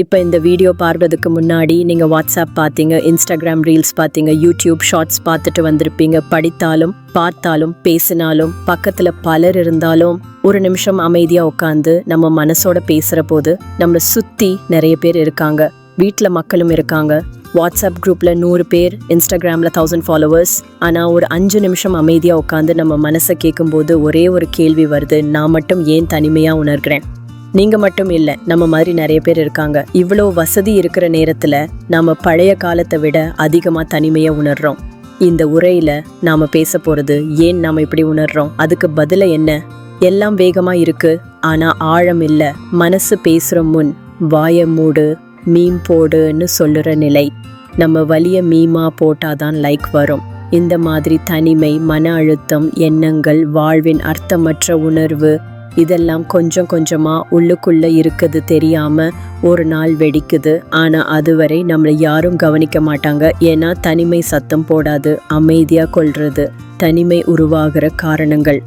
இப்போ இந்த வீடியோ பார்வதுக்கு முன்னாடி நீங்கள் வாட்ஸ்அப் பார்த்தீங்க இன்ஸ்டாகிராம் ரீல்ஸ் பார்த்தீங்க யூடியூப் ஷார்ட்ஸ் பார்த்துட்டு வந்திருப்பீங்க. படித்தாலும் பார்த்தாலும் பேசினாலும் பக்கத்தில் பலர் இருந்தாலும் ஒரு நிமிஷம் அமைதியாக உட்காந்து நம்ம மனசோட பேசுகிற போது நம்மளை சுற்றி நிறைய பேர் இருக்காங்க. வீட்டில் மக்களும் இருக்காங்க. வாட்ஸ்அப் குரூப்பில் நூறு பேர் இன்ஸ்டாகிராமில் தௌசண்ட் ஃபாலோவர்ஸ் ஆனால் ஒரு அஞ்சு நிமிஷம் அமைதியாக உட்காந்து நம்ம மனசை கேட்கும்போது ஒரே ஒரு கேள்வி வருது நான் மட்டும் ஏன் தனிமையாக உணர்கிறேன்? நீங்கள் மட்டும் இல்லை நம்ம மாதிரி நிறைய பேர் இருக்காங்க. இவ்வளோ வசதி இருக்கிற நேரத்தில் நாம் பழைய காலத்தை விட அதிகமாக தனிமையை உணர்றோம். இந்த உரையில் நாம் பேச போகிறது ஏன் நாம் இப்படி உணர்றோம்? அதுக்கு பதில என்ன? எல்லாம் வேகமாக இருக்கு ஆனால் ஆழம் இல்லை. மனசு பேசுகிற முன் வாய மூடு மீம் போடுன்னு சொல்லுற நிலை. நம்ம வலிய மீமா போட்டாதான் லைக் வரும். இந்த மாதிரி தனிமை மன அழுத்தம் எண்ணங்கள் வாழ்வின் அர்த்தமற்ற உணர்வு இதெல்லாம் கொஞ்சம் கொஞ்சமாக உள்ளுக்குள்ளே இருக்குது தெரியாமல் ஒரு நாள் வெடிக்குது. ஆனால் அதுவரை நம்மளை யாரும் கவனிக்க மாட்டாங்க. ஏன்னா தனிமை சத்தம் போடாது அமைதியாக கொள்வது தனிமை உருவாகிற காரணங்கள்.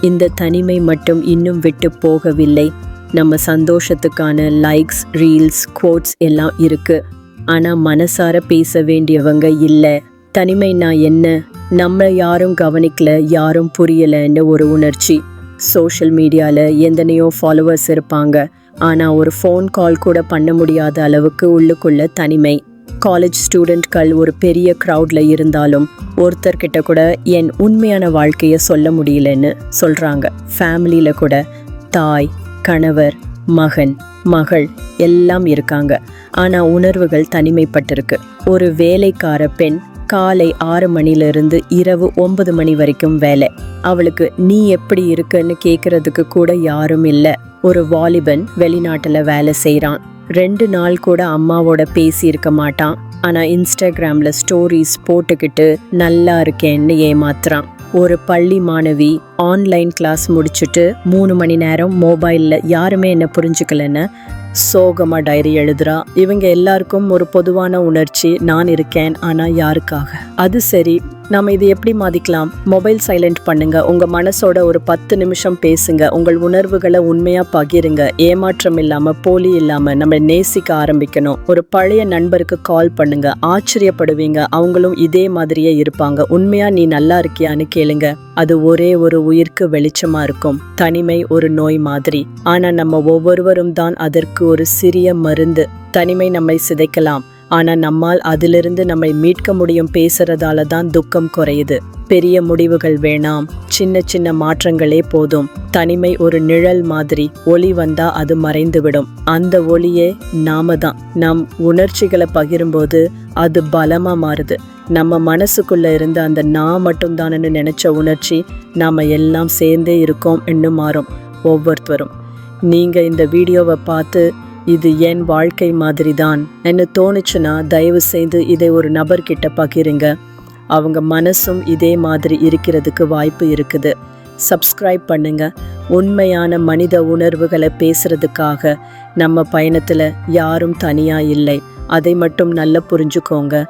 இந்த தனிமை மட்டும் இன்னும் விட்டு போகவில்லை. நம்ம சந்தோஷத்துக்கான லைக்ஸ் ரீல்ஸ் கோட்ஸ் எல்லாம் இருக்குது ஆனால் மனசார பேச வேண்டியவங்க இல்லை. தனிமைனா என்ன? நம்ம யாரும் கவனிக்கல யாரும் புரியலைன்னு ஒரு உணர்ச்சி. சோஷியல் மீடியாவில் எந்தனையோ ஃபாலோவர்ஸ் இருப்பாங்க. ஆனால் ஒரு ஃபோன் கால் கூட பண்ண முடியாத அளவுக்கு உள்ளுக்குள்ள தனிமை. காலேஜ் ஸ்டூடெண்ட்கள் ஒரு பெரிய க்ரௌடில் இருந்தாலும் ஒருத்தர்கிட்ட கூட என் உண்மையான வாழ்க்கையை சொல்ல முடியலன்னு சொல்கிறாங்க ஃபேமிலியில் கூட தாய் கணவர் மகன் மகள் எல்லாம் இருக்காங்க. ஆனால் உணர்வுகள் தனிமைப்பட்டிருக்கு. ஒரு வேலைக்கார பெண் காலை ஆறு மணிலிருந்து இரவு ஒன்பது மணி வரைக்கும் வேலை. அவளுக்கு நீ எப்படி இருக்குன்னு கேட்கறதுக்கு கூட யாரும் இல்லை. ஒரு வாலிபன் வெளிநாட்டில் வேலை செய்கிறான் ரெண்டு நாள் கூட அம்மாவோட பேசி இருக்க மாட்டான். ஆனால் இன்ஸ்டாகிராமில் ஸ்டோரிஸ் போட்டுக்கிட்டு நல்லா இருக்கேன்னு ஏமாத்துறான். ஒரு பள்ளி மாணவி ஆன்லைன் கிளாஸ் முடிச்சுட்டு மூணு மணி நேரம் மொபைலில் யாருமே என்ன புரிஞ்சுக்கலன்னு சோகமாக டைரி எழுதுறா. இவங்க எல்லாருக்கும் ஒரு பொதுவான உணர்ச்சி நான் இருக்கேன் ஆனால் யாருக்காக? அது சரி நம்ம இது எப்படி மாதிக்கலாம்? மொபைல் சைலண்ட் பண்ணுங்க. உங்க மனசோட ஒரு பத்து நிமிஷம் பேசுங்க. உங்கள் உணர்வுகளை உண்மையா பகிருங்க. ஏமாற்றம் இல்லாம போலி இல்லாம நம்ம நேசிக்க ஆரம்பிக்கணும். ஒரு பழைய நண்பருக்கு கால் பண்ணுங்க. ஆச்சரியப்படுவீங்க. அவங்களும் இதே மாதிரியே இருப்பாங்க. உண்மையா நீ நல்லா இருக்கியான்னு கேளுங்க. அது ஒரே ஒரு உயிர்க்கு வெளிச்சமா இருக்கும். தனிமை ஒரு நோய் மாதிரி. ஆனா நம்ம ஒவ்வொருவரும் தான் அதற்கு ஒரு சிறிய மருந்து. தனிமை நம்மை சிதைக்கலாம். ஆனா நம்மால் அதிலிருந்து நம்மை மீட்க முடியும் பேசுறதால தான் துக்கம் குறையுது. பெரிய முடிவுகள் வேணாம். சின்ன சின்ன மாற்றங்களே போதும். தனிமை ஒரு நிழல் மாதிரி. ஒளி வந்தா அது மறைந்து விடும் அந்த ஒளியே நாம தான். நம் உணர்ச்சிகளை பகிரும்போது அது பலமா மாறுது. நம்ம மனசுக்குள்ள இருந்த அந்த நான் மட்டும்தானன்னு நினைச்ச உணர்ச்சி நாம எல்லாம் சேர்ந்தே இருக்கோம் இன்னும் மாறும். ஒவ்வொருத்தரும். நீங்க இந்த வீடியோவை பார்த்து இது என் வாழ்க்கை மாதிரி தான் என்ன தோணுச்சுன்னா தயவு செய்து இதை ஒரு நபர்கிட்ட பகிருங்க. அவங்க மனசும் இதே மாதிரி இருக்கிறதுக்கு வாய்ப்பு இருக்குது. சப்ஸ்கிரைப் பண்ணுங்க. உண்மையான மனித உணர்வுகளை பேசுறதுக்காக நம்ம பயணத்தில் யாரும் தனியாக இல்லை. அதை மட்டும் நல்லா புரிஞ்சுக்கோங்க.